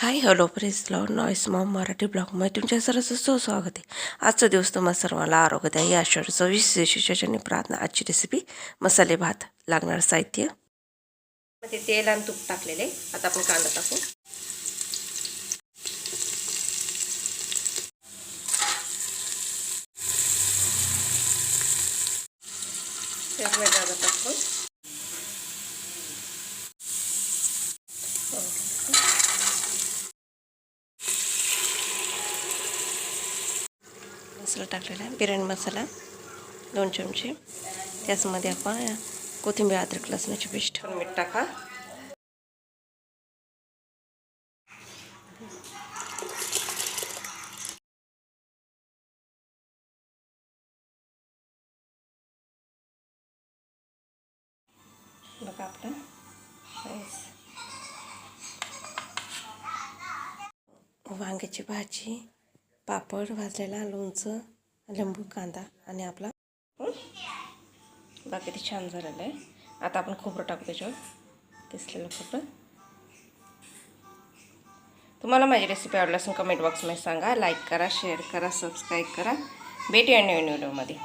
हाय hello प्रेस लॉ नॉईस मॉम मराठी ब्लॉगमध्ये तुमच्या सर्वांचं सुस्वागत आहे. आजचा दिवस तुम्हाला सर्वांना आरोग्य द्या. या आषाढीचं विशेष विशेषाने प्रार्थना. आजची रेसिपी मसाले भात लागणार साहित्य. मध्ये तेल आणि तूप टाकलेले. आता आपण कांदा टाकू. टाकू मसाला टाकलेला आहे. बिर्याणी मसाला दोन चमचे. त्याचमध्ये आपण कोथिंबीर अद्रक लसणाची पेस्ट. मीठ टाका. बघा आपलं. राईस वांग्याची भाजी. पापड भाजलेला लोणचं लिंबू कांदा आणि आपला बाकी ते छान झालेलं आहे. आता आपण खोबरं टाकू त्याच्यावर. किसलेलं खोबरं. तुम्हाला माझी रेसिपी आवडली असून कमेंट बॉक्समध्ये सांगा. लाईक करा शेअर करा सबस्क्राईब करा. भेटूया नवीन व्हिडिओमध्ये